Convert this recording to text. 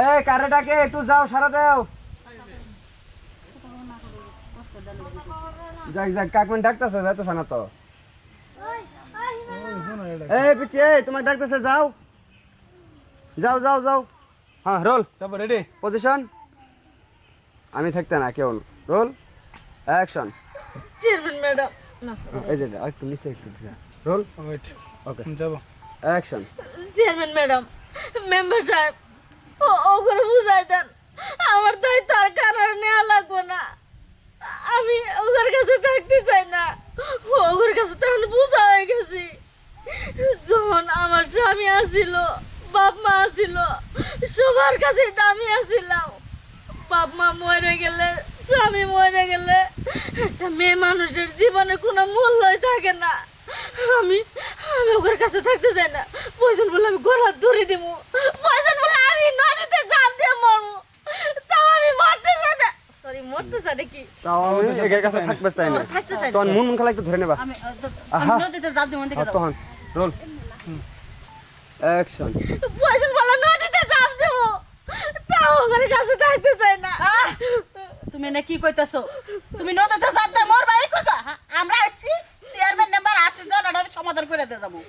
এই কারেটাকে একটু যাও সারা দাও। যাক যাক কাকমেন ডাকতেছে যাইতেছে না তো। এই পিছিয়ে তোমাকে ডাকতেছে যাও। যাও যাও যাও। হ্যাঁ রোল। রেডি পজিশন আমি থাকতে না কেউ রোল অ্যাকশন চেয়ারম্যান ম্যাডাম না। এই যে একটু নিচে একটু রোল ওকে যাব। অ্যাকশন চেয়ারম্যান ম্যাডাম মেম্বার সাহেব ওগুলো বুঝাই দেন আমার দায়িত্ব আর কারণ নেওয়া লাগবো না। আমি ওদের কাছে থাকতে চাই না। ওদের কাছে তখন বুঝা হয়ে গেছি। যখন আমার স্বামী আসিল, বাপ মা আসিল, সবার কাছে দামি আসিলাম। বাপ মা মরে গেলে, স্বামী মরে গেলে একটা মেয়ে মানুষের জীবনে কোনো মূল্যই থাকে না। আমি আমি ওদের কাছে থাকতে চাই না পয়সন বলে আমি গোড়া দূরে দিব পয়সন বলে আমি নদীতে জাম দিয়ে মরবো তাও আমি মরতে চাই না চাই না কি তাও একের কাছে থাকতে চাই না। ও, থাকতে চাই না। তখন মন মন খেলা একটু ধরে নেবা। আমি নদীতে জাপ দিব দেখে হ্যাঁ, তখন রোল। অ্যাকশন। পয়সন বলে নদীতে জাম দেব তাও ওদের কাছে থাকতে চাই না। আহ! তুমি না কি কইতাছো? তুমি নদীতে জাপ দে মোর ভাই কইতা আমরা আছি চেয়ারম্যান নাম্বার আছে জন আমি সমাধান করে দিয়ে যাব।